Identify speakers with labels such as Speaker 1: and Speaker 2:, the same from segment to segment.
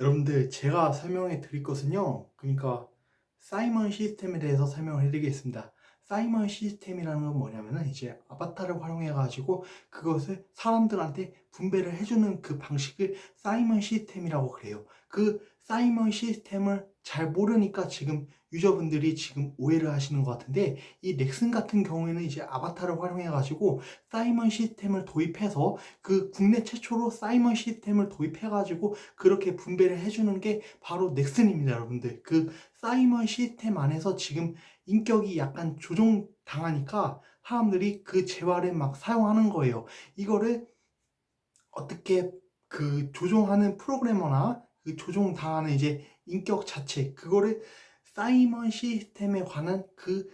Speaker 1: 여러분들 제가 설명해 드릴 것은요. 그러니까 사이먼 시스템에 대해서 설명을 해 드리겠습니다. 사이먼 시스템이라는 건 뭐냐면은 이제 아바타를 활용해 가지고 그것을 사람들한테 분배를 해주는 그 방식을 사이먼 시스템이라고 그래요. 그 사이먼 시스템을 잘 모르니까 지금 유저분들이 지금 오해를 하시는 것 같은데 이 넥슨 같은 경우에는 이제 아바타를 활용해 가지고 사이먼 시스템을 도입해서 그 국내 최초로 사이먼 시스템을 도입해 가지고 그렇게 분배를 해주는 게 바로 넥슨입니다, 여러분들. 그 사이먼 시스템 안에서 지금 인격이 약간 조종 당하니까 사람들이 그 재화를 막 사용하는 거예요. 이거를 어떻게 그 조종하는 프로그래머나 그 조종 당하는 이제 인격 자체 그거를 사이먼 시스템에 관한 그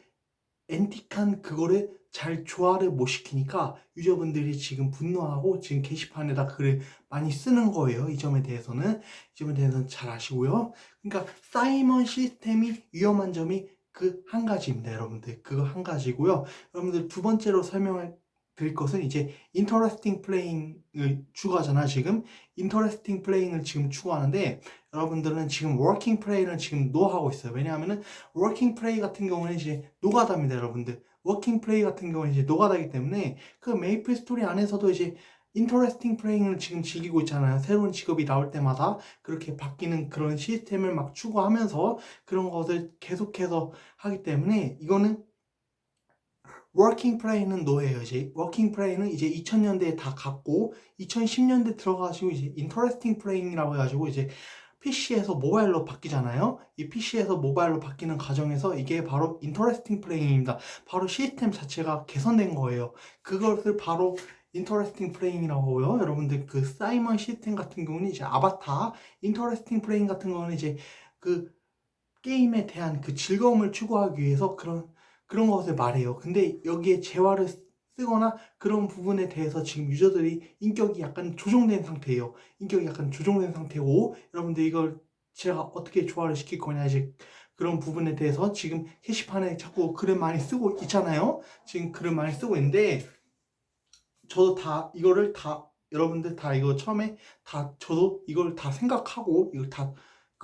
Speaker 1: 엔틱한 그거를 잘 조화를 못 시키니까 유저분들이 지금 분노하고 지금 게시판에다 글을 많이 쓰는 거예요. 이 점에 대해서는 이 점에 대해서는 잘 아시고요. 그러니까 사이먼 시스템이 위험한 점이 그 한 가지입니다, 여러분들. 그거 한 가지고요. 여러분들 두 번째로 설명할 드릴 것은 이제 interesting playing을 추구하잖아 지금. interesting playing을 지금 추구하는데 여러분들은 지금 working play는 지금 노하고 있어요. 왜냐하면은 working play 같은 경우는 이제 노가다입니다 여러분들. working play 같은 경우는 이제 노가다이기 때문에 그 메이플 스토리 안에서도 이제 인터레스팅 플레잉을 지금 즐기고 있잖아요. 새로운 직업이 나올 때마다 그렇게 바뀌는 그런 시스템을 막 추구하면서 그런 것을 계속해서 하기 때문에 이거는 워킹 플레이는 노예요. 이제 워킹 플레이는 이제 2000년대에 다 갔고 2010년대 들어가지고 이제 인터레스팅 플레이라고 해가지고 이제 PC에서 모바일로 바뀌잖아요. 이 PC에서 모바일로 바뀌는 과정에서 이게 바로 인터레스팅 플레이입니다. 바로 시스템 자체가 개선된 거예요. 그것을 바로 인터레스팅 플레잉이라고 하고요. 여러분들 그 사이먼 시스템 같은 경우는 이제 아바타, 인터레스팅 플레잉 같은 거는 이제 그 게임에 대한 그 즐거움을 추구하기 위해서 그런 그런 것을 말해요. 근데 여기에 재화를 쓰거나 그런 부분에 대해서 지금 유저들이 인격이 약간 조종된 상태예요. 인격이 약간 조종된 상태고 여러분들 이걸 제가 어떻게 조화를 시킬 거냐 이제 그런 부분에 대해서 지금 게시판에 자꾸 글을 많이 쓰고 있잖아요. 지금 글을 많이 쓰고 있는데 저도 다 이거를 다 여러분들 다 이거 처음에 다 저도 이걸 다 생각하고 이걸 다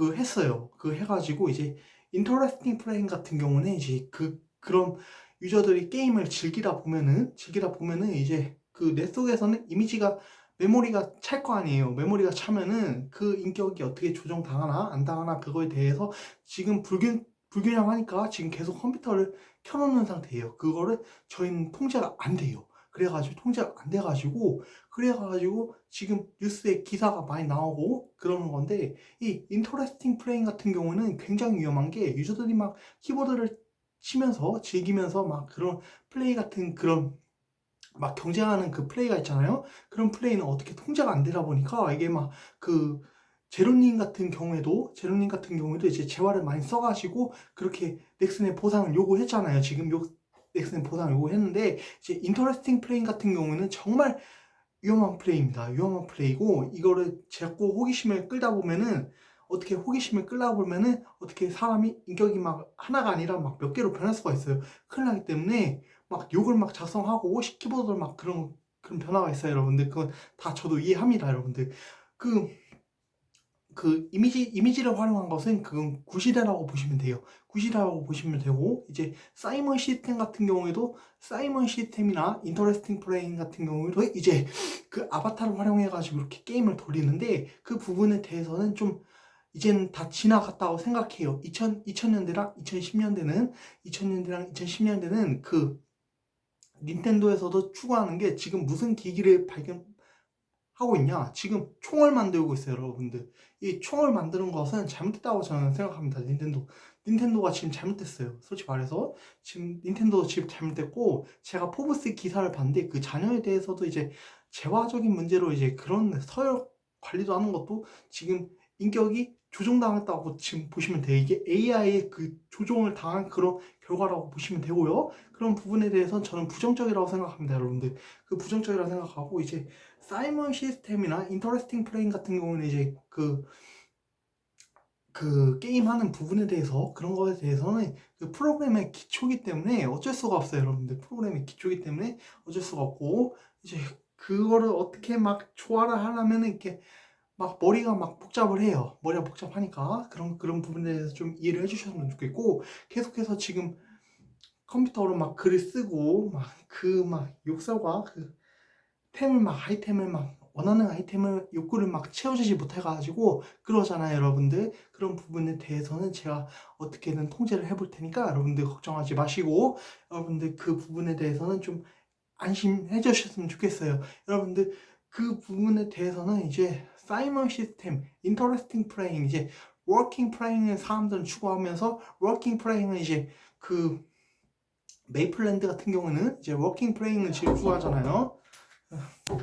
Speaker 1: 그 했어요. 그 해가지고 이제 인터레스팅 플레잉 같은 경우는 이제 그 그런 유저들이 게임을 즐기다 보면은 즐기다 보면은 이제 그 뇌 속에서는 이미지가 메모리가 찰 거 아니에요. 메모리가 차면은 그 인격이 어떻게 조정 당하나 안 당하나 그거에 대해서 지금 불균 불균형하니까 지금 계속 컴퓨터를 켜놓는 상태예요. 그거를 저희는 통제가 안 돼요. 그래가지고 통제가 안 돼가지고 그래가지고 지금 뉴스에 기사가 많이 나오고 그러는 건데 이 인터레스팅 플레잉 같은 경우는 굉장히 위험한 게 유저들이 막 키보드를 치면서 즐기면서 막 그런 플레이 같은 그런 막 경쟁하는 그 플레이가 있잖아요. 그런 플레이는 어떻게 통제가 안 되다 보니까 이게 막 그 제로님 같은 경우에도 제로님 같은 경우에도 이제 재화를 많이 써가지고 그렇게 넥슨의 보상을 요구했잖아요. 지금 요 넥슨 보상 요구했는데 이제 인터레스팅 플레이 같은 경우는 정말 위험한 플레이입니다. 위험한 플레이고 이거를 자꾸 호기심을 끌다 보면은 어떻게 호기심을 끌다 보면은 어떻게 사람이 인격이 막 하나가 아니라 막 몇 개로 변할 수가 있어요. 큰일 나기 때문에 막 욕을 막 작성하고 키보드를 막 그런 그런 변화가 있어요, 여러분들. 그건 다 저도 이해합니다, 여러분들. 그, 그 이미지, 이미지를 활용한 것은 그건 구시대라고 보시면 돼요. 구시대라고 보시면 되고, 이제 사이먼 시스템 같은 경우에도 사이먼 시스템이나 인터레스팅 플레잉 같은 경우에도 이제 그 아바타를 활용해가지고 이렇게 게임을 돌리는데 그 부분에 대해서는 좀 이제는 다 지나갔다고 생각해요. 2000, 2000년대랑 2010년대는, 2000년대랑 2010년대는 그 닌텐도에서도 추구하는 게 지금 무슨 기기를 발견하고 있냐? 지금 총을 만들고 있어요, 여러분들. 이 총을 만드는 것은 잘못됐다고 저는 생각합니다, 닌텐도. 닌텐도가 지금 잘못됐어요. 솔직히 말해서. 지금 닌텐도 지금 잘못됐고, 제가 포브스 기사를 봤는데 그 자녀에 대해서도 이제 재화적인 문제로 이제 그런 서열 관리도 하는 것도 지금 인격이 조종당했다고 지금 보시면 돼요. 이게 AI의 그 조종을 당한 그런 결과라고 보시면 되고요. 그런 부분에 대해서는 저는 부정적이라고 생각합니다, 여러분들. 그 부정적이라고 생각하고 이제 사이먼 시스템이나 인터레스팅 플레인 같은 경우는 이제 그, 그 게임하는 부분에 대해서 그런 거에 대해서는 그 프로그램의 기초기 때문에 어쩔 수가 없어요, 여러분들. 프로그램의 기초기 때문에 어쩔 수가 없고 이제 그거를 어떻게 막 조화를 하려면 이렇게 막 머리가 막 복잡을 해요. 머리가 복잡하니까. 그런 그런 부분에 대해서 좀 이해를 해주셨으면 좋겠고 계속해서 지금 컴퓨터로 막 글을 쓰고 막 그 막 욕설과 그 템을 막 아이템을 막 원하는 아이템을 욕구를 막 채워주지 못해가지고 그러잖아요 여러분들. 그런 부분에 대해서는 제가 어떻게든 통제를 해볼 테니까 여러분들 걱정하지 마시고 여러분들 그 부분에 대해서는 좀 안심해 주셨으면 좋겠어요. 여러분들 그 부분에 대해서는 이제 사이먼 시스템, 인터레스팅 플레잉 이제 워킹 플레잉을 사람들은 추구하면서 워킹 플레잉은 이제 그 메이플랜드 같은 경우는 이제 워킹 플레잉을 지금 추구하잖아요